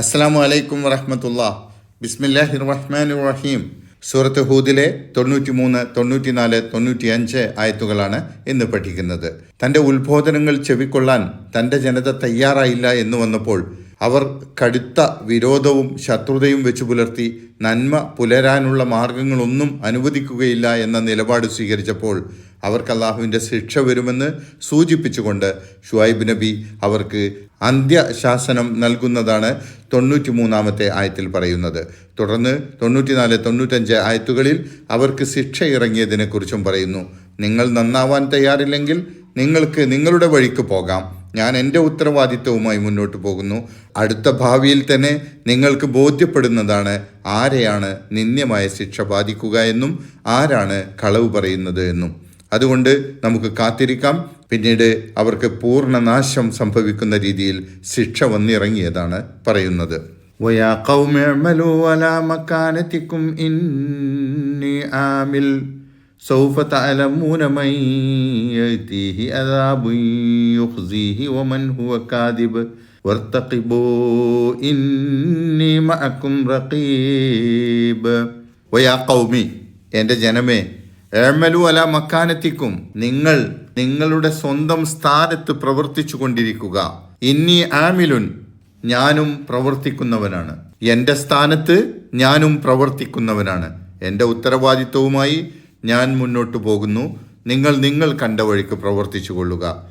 അസ്സാം അലൈക്കും വറഹമത്തുള്ള. ബിസ്മില്ലാഹിർ റഹ്മാൻ റഹീം. സൂറത്ത് ഹൂദിലെ തൊണ്ണൂറ്റി മൂന്ന് തൊണ്ണൂറ്റിനാല് തൊണ്ണൂറ്റി അഞ്ച് ആയത്തുകളാണ് ഇന്ന് പഠിക്കുന്നത്. തന്റെ ഉത്ബോധനങ്ങൾ ചെവിക്കൊള്ളാൻ തന്റെ ജനത തയ്യാറായില്ല എന്ന് വന്നപ്പോൾ അവർ കടുത്ത വിരോധവും ശത്രുതയും വെച്ചു പുലർത്തി നന്മ പുലരാനുള്ള മാർഗങ്ങളൊന്നും അനുവദിക്കുകയില്ല എന്ന നിലപാട് സ്വീകരിച്ചപ്പോൾ അവർക്ക് അള്ളാഹുവിന്റെ ശിക്ഷ വരുമെന്ന് സൂചിപ്പിച്ചുകൊണ്ട് ഷുഹൈബ് നബി അവർക്ക് അന്ത്യശാസനം നൽകുന്നതാണ് തൊണ്ണൂറ്റി മൂന്നാമത്തെ ആയത്തിൽ പറയുന്നത്. തുടർന്ന് തൊണ്ണൂറ്റിനാല് തൊണ്ണൂറ്റഞ്ച് ആയത്തുകളിൽ അവർക്ക് ശിക്ഷ ഇറങ്ങിയതിനെക്കുറിച്ചും പറയുന്നു. നിങ്ങൾ നന്നാവാൻ തയ്യാറില്ലെങ്കിൽ നിങ്ങൾക്ക് നിങ്ങളുടെ വഴിക്ക് പോകാം. ഞാൻ എന്റെ ഉത്തരവാദിത്വവുമായി മുന്നോട്ട് പോകുന്നു. അടുത്ത ഭാവിയിൽ തന്നെ നിങ്ങൾക്ക് ബോധ്യപ്പെടുന്നതാണ് ആരെയാണ് നിന്ദ്യമായ ശിക്ഷ ബാധിക്കുക എന്നും ആരാണ് കളവ് പറയുന്നത് എന്നും. അതുകൊണ്ട് നമുക്ക് കാത്തിരിക്കാം പിന്നീട് അവർക്ക് പൂർണ്ണനാശം സംഭവിക്കുന്ന രീതിയിൽ ശിക്ഷ വന്നിറങ്ങിയതാണ് പറയുന്നത് ويا قوم اعملوا على مكانتكم إني عامل سوف تعلمون من يأتيه عذاب يخزيه ومن هو كاذب وارتقبوا إني معكم رقيب ويا قومي എൻ്റെ ജനമേ ഏമലു അല മക്കാനത്തിക്കും നിങ്ങൾ നിങ്ങളുടെ സ്വന്തം സ്ഥാനത്ത് പ്രവർത്തിച്ചു കൊണ്ടിരിക്കുക. ഇന്നി ആമിലുൻ ഞാനും പ്രവർത്തിക്കുന്നവനാണ്. എന്റെ സ്ഥാനത്ത് ഞാനും പ്രവർത്തിക്കുന്നവനാണ്. എന്റെ ഉത്തരവാദിത്വവുമായി ഞാൻ മുന്നോട്ട് പോകുന്നു. നിങ്ങൾ നിങ്ങൾ കണ്ട വഴിക്ക് പ്രവർത്തിച്ചു കൊള്ളുക.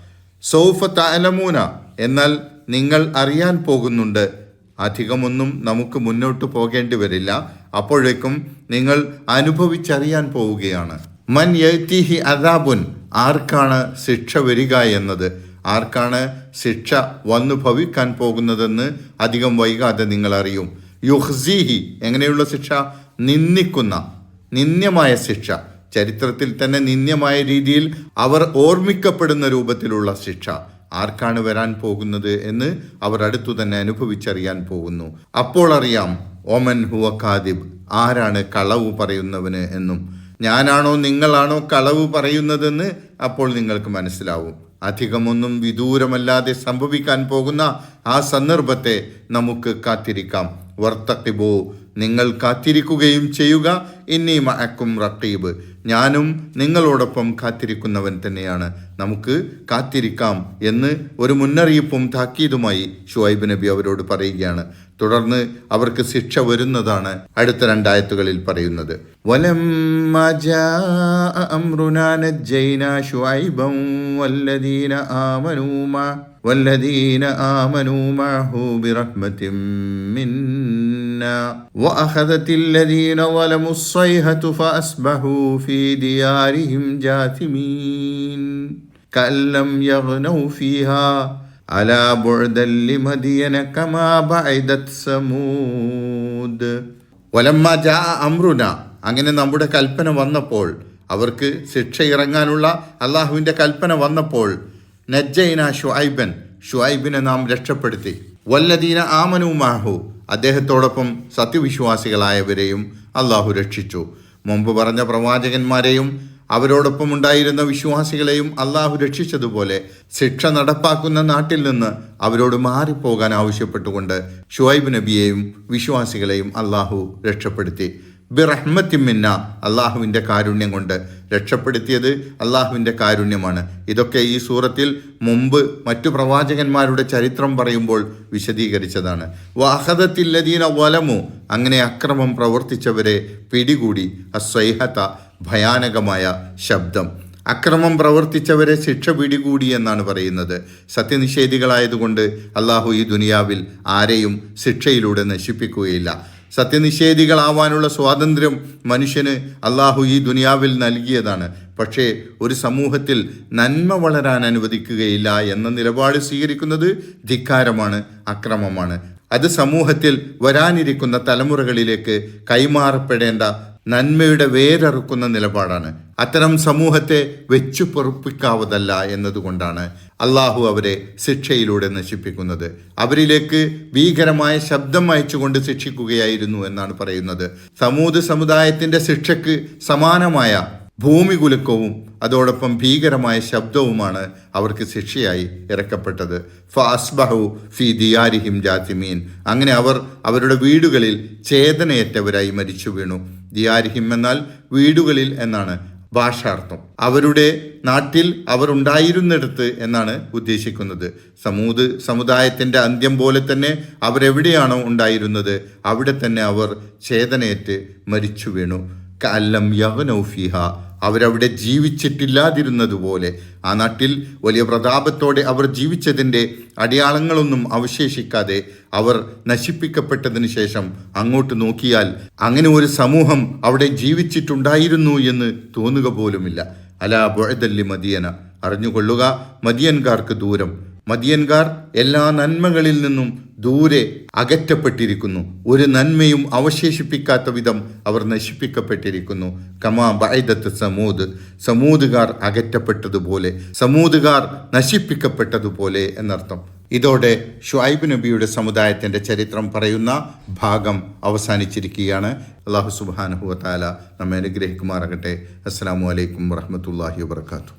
സൗഫ താലമൂന എന്നാൽ നിങ്ങൾ അറിയാൻ പോകുന്നുണ്ട്. അധികമൊന്നും നമുക്ക് മുന്നോട്ട് പോകേണ്ടി വരില്ല. അപ്പോഴേക്കും നിങ്ങൾ അനുഭവിച്ചറിയാൻ പോവുകയാണ്. മൻ യൈത്തിഹി അദാബുൻ ആർക്കാണ് ശിക്ഷ വരിക എന്നത്? ആർക്കാണ് ശിക്ഷ വന്നു ഭവിക്കാൻ പോകുന്നതെന്ന് അധികം വൈകാതെ നിങ്ങൾ അറിയും യുഹ്സീഹി എങ്ങനെയുള്ള ശിക്ഷ? നിന്ദിക്കുന്ന നിന്ദ്യമായ ശിക്ഷ. ചരിത്രത്തിൽ തന്നെ നിന്ദ്യമായ രീതിയിൽ അവർ ഓർമ്മിക്കപ്പെടുന്ന രൂപത്തിലുള്ള ശിക്ഷ. ആർക്കാണ് വരാൻ പോകുന്നത് എന്ന് അവർ അടുത്തു തന്നെ അനുഭവിച്ചറിയാൻ പോകുന്നു. അപ്പോൾ അറിയാം ഓമൻ ഹുവ ഖാദിബ്. ആരാണ് കളവ് പറയുന്നവന് എന്നും. ഞാനാണോ നിങ്ങളാണോ കളവ് പറയുന്നതെന്ന് അപ്പോൾ നിങ്ങൾക്ക് മനസ്സിലാവും. അധികമൊന്നും വിദൂരമല്ലാതെ സംഭവിക്കാൻ പോകുന്ന ആ സന്ദർഭത്തെ നമുക്ക് കാത്തിരിക്കാം. വർത്തക്കിബോ നിങ്ങൾ കാത്തിരിക്കുകയും ചെയ്യുക. ഇന്നി മഅക്കും റക്കീബ്. ഞാനും നിങ്ങളോടൊപ്പം കാത്തിരിക്കുന്നവൻ തന്നെയാണ്. നമുക്ക് കാത്തിരിക്കാം എന്ന് ഒരു മുന്നറിയിപ്പും താക്കീതുമായി ഷുഹൈബ് നബി അവരോട് പറയുകയാണ്. തുടർന്ന് അവർക്ക് ശിക്ഷ വരുന്നതാണ് അടുത്ത രണ്ടായത്തുകളിൽ പറയുന്നത്. വലം منا وأخذت الذين ظلموا الصيحة فأصبحوا في ديارهم جاثمين كأن لم يغنوا فيها على بعدا لمدين كما بعدت ثمود വലമ്മ ജാ അമ്രുന അങ്ങനെ നമ്മുടെ കൽപ്പന വന്നപ്പോൾ അവർക്ക് ശിക്ഷ ഇറങ്ങാനുള്ള അള്ളാഹുവിൻ്റെ കൽപ്പന വന്നപ്പോൾ നജ്ജൈന ഷുഐബൻ ഷുഐബിനെ നാം രക്ഷപ്പെടുത്തി വല്ലദീന ആമനു മാഹു. അദ്ദേഹത്തോടൊപ്പം സത്യവിശ്വാസികളായവരെയും അള്ളാഹു രക്ഷിച്ചു. മുമ്പ് പറഞ്ഞ പ്രവാചകന്മാരെയും അവരോടൊപ്പം ഉണ്ടായിരുന്ന വിശ്വാസികളെയും അള്ളാഹു രക്ഷിച്ചതുപോലെ ശിക്ഷ നടപ്പാക്കുന്ന നാട്ടിൽ നിന്ന് അവരോട് മാറിപ്പോകാൻ ആവശ്യപ്പെട്ടുകൊണ്ട് ഷുഹൈബ് നബിയെയും വിശ്വാസികളെയും അള്ളാഹു രക്ഷപ്പെടുത്തി. ബിറഹ്മത്തിമിന്ന അള്ളാഹുവിന്റെ കാരുണ്യം കൊണ്ട് രക്ഷപ്പെടുത്തിയത് അള്ളാഹുവിന്റെ കാരുണ്യമാണ്. ഇതൊക്കെ ഈ സൂറത്തിൽ മുമ്പ് മറ്റു പ്രവാചകന്മാരുടെ ചരിത്രം പറയുമ്പോൾ വിശദീകരിച്ചതാണ്. വാഹദത്തില്ലദീന വലമു. അങ്ങനെ അക്രമം പ്രവർത്തിച്ചവരെ പിടികൂടി. അസ്വൈഹത ഭയാനകമായ ശബ്ദം. അക്രമം പ്രവർത്തിച്ചവരെ ശിക്ഷ പിടികൂടി എന്നാണ് പറയുന്നത്. സത്യനിഷേധികളായതുകൊണ്ട് അള്ളാഹു ഈ ദുനിയാവിൽ ആരെയും ശിക്ഷയിലൂടെ നശിപ്പിക്കുകയില്ല. സത്യനിഷേധികളാവാനുള്ള സ്വാതന്ത്ര്യം മനുഷ്യന് അള്ളാഹു ഈ ദുനിയാവിൽ നൽകിയതാണ്. പക്ഷേ ഒരു സമൂഹത്തിൽ നന്മ വളരാൻ അനുവദിക്കുകയില്ല എന്ന നിലപാട് സ്വീകരിക്കുന്നത് ധിക്കാരമാണ് അക്രമമാണ്. അത് സമൂഹത്തിൽ വരാനിരിക്കുന്ന തലമുറകളിലേക്ക് കൈമാറപ്പെടേണ്ട നന്മയുടെ വേരറുക്കുന്ന നിലപാടാണ്. അത്തരം സമൂഹത്തെ വെച്ചു പൊറപ്പിക്കാവതല്ല എന്നതുകൊണ്ടാണ് അള്ളാഹു അവരെ ശിക്ഷയിലൂടെ നശിപ്പിക്കുന്നത്. അവരിലേക്ക് ഭീകരമായ ശബ്ദം അയച്ചുകൊണ്ട് ശിക്ഷിക്കുകയായിരുന്നു എന്നാണ് പറയുന്നത്. സമൂത് സമുദായത്തിന്റെ ശിക്ഷയ്ക്ക് സമാനമായ ഭൂമി കുലുക്കവും അതോടൊപ്പം ഭീകരമായ ശബ്ദവുമാണ് അവർക്ക് ശിക്ഷയായി ഇറക്കപ്പെട്ടത്. ഫാസ്ബഹു ഫി ദിയാരിഹിം ജാതിമീൻ. അങ്ങനെ അവർ അവരുടെ വീടുകളിൽ ചേതനയേറ്റവരായി മരിച്ചു വീണു ദിയാരിഹിം എന്നാൽ വീടുകളിൽ എന്നാണ് ഭാഷാർത്ഥം. അവരുടെ നാട്ടിൽ അവർ ഉണ്ടായിരുന്നിടത്ത് എന്നാണ് ഉദ്ദേശിക്കുന്നത്. സമൂത് സമുദായത്തിന്റെ അന്ത്യം പോലെ തന്നെ അവരെവിടെയാണോ ഉണ്ടായിരുന്നത് അവിടെ തന്നെ അവർ ചേതനയേറ്റ് മരിച്ചു വീണു. കല്ലം യവനൗഫിഹ അവരവിടെ ജീവിച്ചിട്ടില്ലാതിരുന്നതുപോലെ. ആ നാട്ടിൽ വലിയ പ്രതാപത്തോടെ അവർ ജീവിച്ചതിന്റെ അടയാളങ്ങളൊന്നും അവശേഷിക്കാതെ അവർ നശിപ്പിക്കപ്പെട്ടതിന് ശേഷം അങ്ങോട്ട് നോക്കിയാൽ അങ്ങനെ ഒരു സമൂഹം അവിടെ ജീവിച്ചിട്ടുണ്ടായിരുന്നു എന്ന് തോന്നുക പോലുമില്ല. അലാ ബുഴദല്ലി മദിയന അറിഞ്ഞുകൊള്ളുക മദിയൻകാർക്ക് ദൂരം. മദിയൻകാർ എല്ലാ നന്മകളിൽ നിന്നും ദൂരെ അകറ്റപ്പെട്ടിരിക്കുന്നു. ഒരു നന്മയും അവശേഷിപ്പിക്കാത്ത വിധം അവർ നശിപ്പിക്കപ്പെട്ടിരിക്കുന്നു. കമാ ബൈദത്ത് സമൂദ്. സമൂതുകാർ അകറ്റപ്പെട്ടതുപോലെ സമൂതുകാർ നശിപ്പിക്കപ്പെട്ടതുപോലെ എന്നർത്ഥം. ഇതോടെ ഷുഐബ് നബിയുടെ സമുദായത്തിന്റെ ചരിത്രം പറയുന്ന ഭാഗം അവസാനിച്ചിരിക്കുകയാണ്. അള്ളാഹു സുബാനുഹുവ താല നമ്മെ അനുഗ്രഹിക്കുമാറാകട്ടെ. അസ്സാം വലൈക്കും വറഹമത്തല്ലാഹി വാത്തു